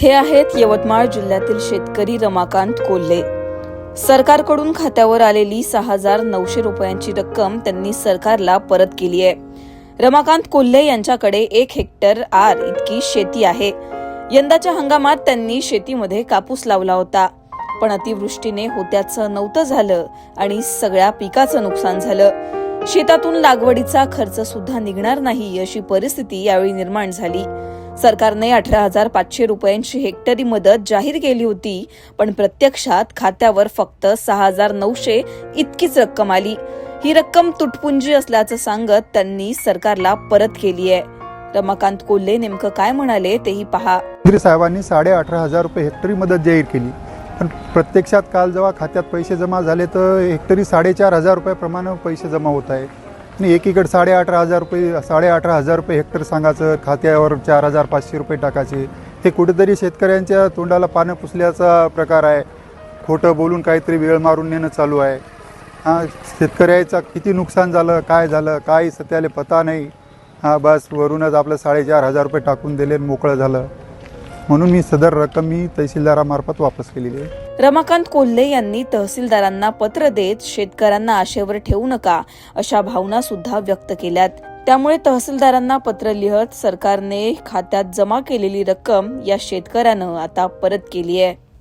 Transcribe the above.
हे आहेत यवतमाळ जिल्ह्यातील शेतकरी रमाकांत कोल्हे. सरकारकडून खात्यावर आलेली सहा हजार नऊशे रुपयांची रक्कम त्यांनी सरकारला परत केली आहे. रमाकांत कोल्हे यांच्याकडे एक हेक्टर आर इतकी शेती आहे. यंदाच्या हंगामात त्यांनी शेतीमध्ये कापूस लावला होता. पण अतिवृष्टीने होत्याचं नव्हतं झालं आणि सगळ्या पिकाचं नुकसान झालं. शेतातून लागवडीचा खर्च सुद्धा निघणार नाही अशी परिस्थिती यावेळी निर्माण झाली. सरकारने अठरा हजार पाचशे रुपयांची हेक्टरी मदत जाहीर केली होती पण प्रत्यक्षात खात्यावर फक्त सहा हजार नऊशे इतकीच रक्कम आली. ही रक्कम तुटपुंजी असल्याचं सांगत त्यांनी सरकारला परत केली आहे. रमाकांत कोल्हे नेमकं काय म्हणाले तेही पहा. साहेबांनी साडे अठरा हजार रुपये हेक्टरी मदत जाहीर केली. पण प्रत्यक्षात काल जेव्हा खात्यात पैसे जमा झाले तर हेक्टरी साडेचार हजार रुपयाप्रमाणे पैसे जमा होत आहे. आणि एकीकडे साडे अठरा हजार रुपये साडे अठरा हजार रुपये हेक्टर सांगायचं खात्यावर चार हजार पाचशे रुपये टाकायचे. हे कुठेतरी शेतकऱ्यांच्या तोंडाला पानं पुसल्याचा प्रकार आहे. खोटं बोलून काहीतरी वेळ मारून नेणं चालू आहे. हां शेतकऱ्याचं किती नुकसान झालं काय झालं काय सत्याला पता नाही. हां बस वरूनच आपलं साडेचार हजार रुपये टाकून दिले मोकळं झालं. म्हणून मी सदर रक्कम मी तहसीलदारामार्फत वापस केलेली आहे. रमाकांत कोल्हे यांनी तहसीलदारांना पत्र देत शेतकऱ्यांना आशेवर ठेवू नका अशा भावना सुद्धा व्यक्त केल्यात. त्यामुळे तहसीलदारांना पत्र लिहत सरकारने खात्यात जमा केलेली रक्कम या शेतकऱ्यानं आता परत केली आहे.